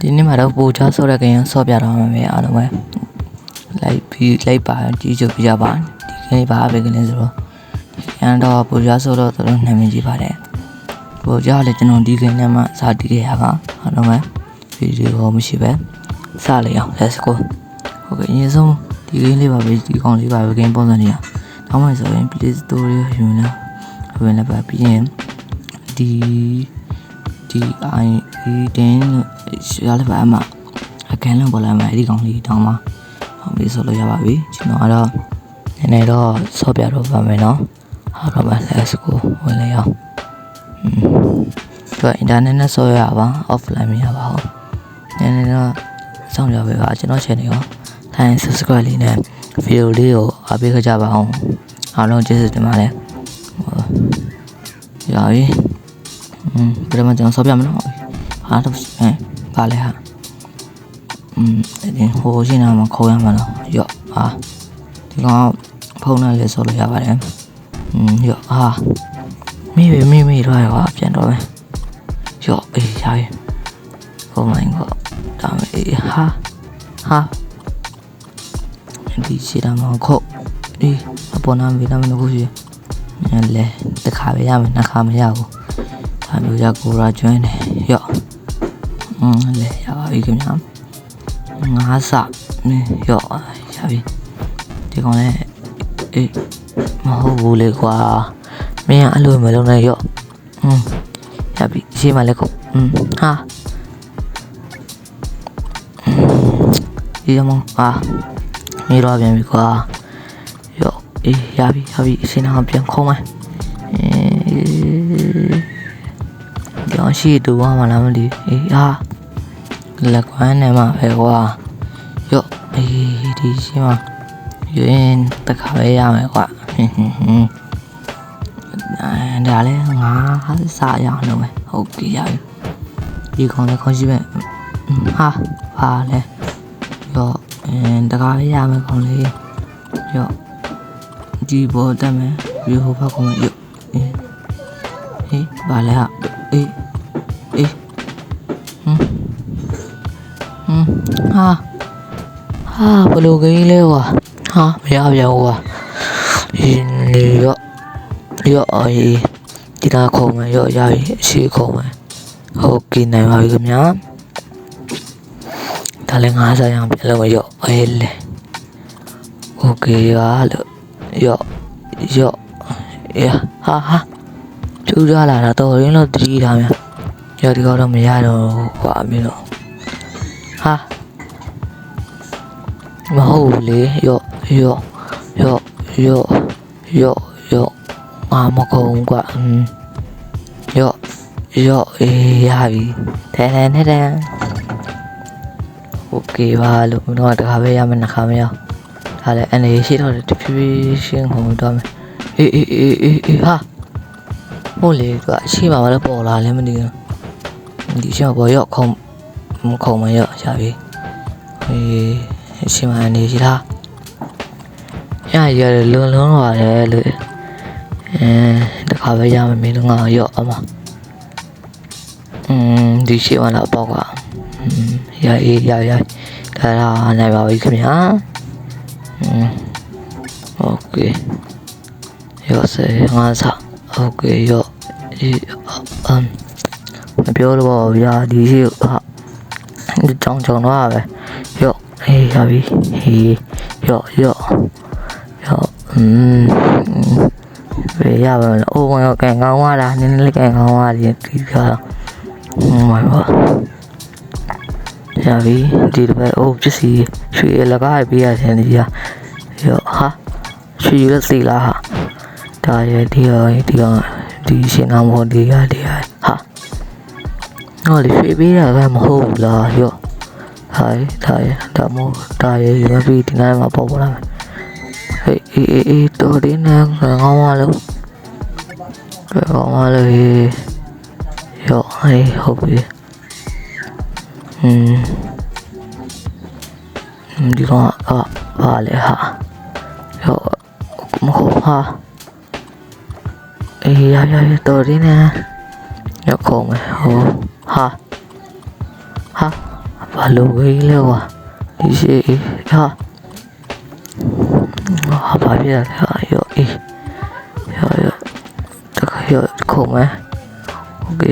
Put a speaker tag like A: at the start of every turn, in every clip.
A: ဒီနေ့မှာတော့ပူချဆော့တဲ့ကရင်ဆော့ပြတော့မှာပဲအားလုံးပဲလိုက်ပြီးလိုက်ပါကြည့်ကြပြကြပါဒီကနေ့ပါပဲကလေးဆိုတော့ရန်တော့ပူချဆော့တော့တော်တော်နာမည်ကြီးပါတယ်ပူချလည်းကျွန်တော်ဒီကနေ့မှစတည်ခဲ့ရပါအားလုံးပဲဗီဒီယိုမရှိပဲစလိုက်အောင် let's go ဟုတ်ကဲ့အရင်ဆုံးဒီကင်းလေးပါပဲဒီကောင်လေးပါပဲကင်းပုံစံနေရတောင်းမှဆိုရင် play store ရယူနေဝင်လည်းပါပြီးရင်ဒီဒီအိုင် ဒီတင်းရလည်းပါအမအကန်လုံးပေါ်လာမှာအဲ့ဒီကောင်လေးတောင်းမှာဟုတ်ပြီဆိုလို့ရပါပြီကျွန်တော်ကတော့နည်းနည်းတော့ဆော့ပြတော့ပါမယ်နော်ဟုတ်တော့ပါ let's go ဝင်လေအောင်ကျွန်တော် internet နဲ့ဆော့ရပါ offline မရပါဘူးနည်းနည်းတော့စောင့်ကြပါပါကျွန်တော် channel ရော like subscribe လေးနဲ့ video လေးကိုအားပေးခဲ့ကြပါအောင်အားလုံးကျေးဇူးတင်ပါတယ်။ရာရီ။อืมဘယ်မှာကျွန်တော်ဆော့ပြမလို့ ဟာတော့အဲပါလေဟာอืมဒီဟိုရှင်းနာမှာခေါ်ရမှာနော်ရော့ဟာဒီကောင်ဖုန်းနဲ့လေးဆောလို့ရပါတယ်อืมရော့ဟာမိမိမိမိတော့ရောပြန်တော့မယ်ရော့အေးရပြီ Oh my god ဒါမေးဟာဟာဒီရှင်းနာမှာခေါ်ဒီအပေါ်နာမီနာမနခုရှိလဲတခါပဲရမယ်နှစ်ခါမရဘူး ဒါမျိုးရကိုရာကျွမ်းတယ်ရော့ อืมလေရပါပြီခင်ဗျာငါးစနင်းရော့ရပြီဒီကောင်လည်းအေးမဟုတ်ဘူးလေကွာမင်းကအဲ့လိုမလုပ်နဲ့ရော့อืมရပြီရှေ့မှာလည်းခုอืมဟာဒီရမဟာနေတော့ပြန်ပြီကွာရော့အေးရပြီရပြီအစင်းအောင်ပြန်ခုံးမယ်အေး ကြောင်ရှိတူပါမလားမသိဘူးအေးဟာလက်ကွမ်းနဲ့မှပဲကွာရော့အေးဒီရှိမှရင်းတခါပဲရမယ်ကွာဟင်းဟင်းဟင်းအဲဒါလည်းငါစားရအောင်လုပ်မယ်ဟုတ်ပြီရပြီဒီကောင်လည်းခေါင်းရှိမဲ့ဟာဟာလဲရော့အဲတခါပဲရမယ်ကောင်လေးရော့ဒီဘောတက်မယ်ပြီးဟိုဘက်ကောင်ရော့အေးဟေးဘာလဲဟာအေးအေး ဟမ်ဟာဟာဘလိုကြီးလဲကွာဟာမရပြန်ဘူးကွာဒီနေရော့ရော့အေးဒီနာခုံမယ်ရော့ရပြီအရှိခုံမယ်ဟုတ်ကဲ့နိုင်ပါပြီခင်ဗျာဒါလည်းငါးစားရအောင်ပြန်လို့ရော့အေးလေโอเคပါလို့ရော့ရော့အေးဟာဟာကျူးရလာတာတော်ရင်းလို့တတိထားများ ရဒီကတော့မရတော့ဟွာမင်းတော့ဟာ မဟုတ်ဘူးလေရော့ရော့ရော့ရော့ရော့ရော့အာမကုံကွာอืมရော့ရော့အေးရပြီတန်တန်တန်တန်โอเคပါလို့မင်းတော့တခါပဲရမယ်နှစ်ခါမရဒါလည်းအနေရှိတော့တဖြည်းဖြည်းရှင်းခုံတော့မယ်အေးအေးအေးအေးအေးဟာဟုတ်လေကွာရှိပါမလဲပေါ်လာလဲမသိဘူး ဒီရှော့ဘောရော့ခုံမခုံမရော့ရပြီဟေး အရှင်မအနေရှိလားရရလွန်လွန်သွားတယ်လို့အဲတခါပဲရမယ်မင်းတို့ငါရော့အမอืมဒီရှေ့မှာတော့ပေါ့ကွာอืมရရရရဒါလာနိုင်ပါပြီခင်ဗျာอืมโอเคရော့စေငါစားโอเคရော့ဒီအမ် မပြောတော့ဗျာဒီရှိဟာဒီကြောင်ကြောင်တော့ပဲရော့ ဟေးရပြီဟေးရော့ရော့ရော့อืมဘယ်ရပါမလဲအိုးဝင်ကန်ကောင်းသွားတာနည်းနည်းလေးကန်ကောင်းသွားတယ်ဒီကဟိုမှာပါရပြီဒီတစ်ပတ်အိုးပစ္စည်းရွှေလကားပေးရခြင်းဒီကရော့ဟာရွှေရစီလားဟာဒါရဒီရောဒီကဒီရှင်နာမောဒီရဒီရဟာဟောလေရွှေပေးတာကမဟုတ်ဘူးလားရော့ ဟာဒါရဒါမို့ဒါရရပြီးဒီနိုင်မှာပေါ်ပေါ်လာမယ်ဟေးအေးအေးတော်ဒီနာကောင်းပါလို့ကောင်းပါလို့ရော့ဟေးဟုတ်ပြီอืมဒီကောင်ကပါလေဟာရော့မဟုတ်ဟာအေးရရရတော်ဒီနာရောက်ခုံးမယ်ဟိုဟာဟာ ဘာလို့ဝေးလဲကွာဒီရှိဟာဟာဘာပြရလဲဟာယောအေးယောယောတခါယောခုံမယ်โอเค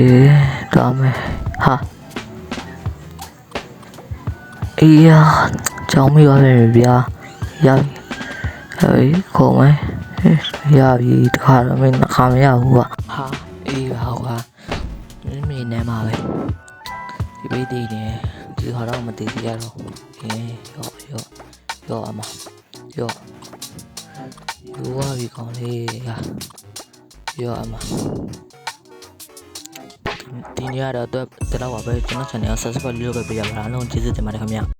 A: တော့မယ်ဟာအေးယာကြောင်းမိပါပဲဗျာရပြီဟေးခုံမယ်ရပြီတခါတော့မင်းခါမရဘူးကွာဟာအေးဟာကွာမင်းမင်းနေမှာပဲ ဒီဘေးတည်နေ ဒီခါတော့မတည်သေးရတော့ဟင်းရော့ရော့ရော့အမရော့ယူဝါပြီကောင်းလေးဟာရော့အမဒီနေ့ကတော့တော့တော့ပါပဲကျွန်တော် channel ကို subscribe လုပ်ပေးကြပါလားအားလုံးကျေးဇူးတင်ပါတယ်ခင်ဗျာ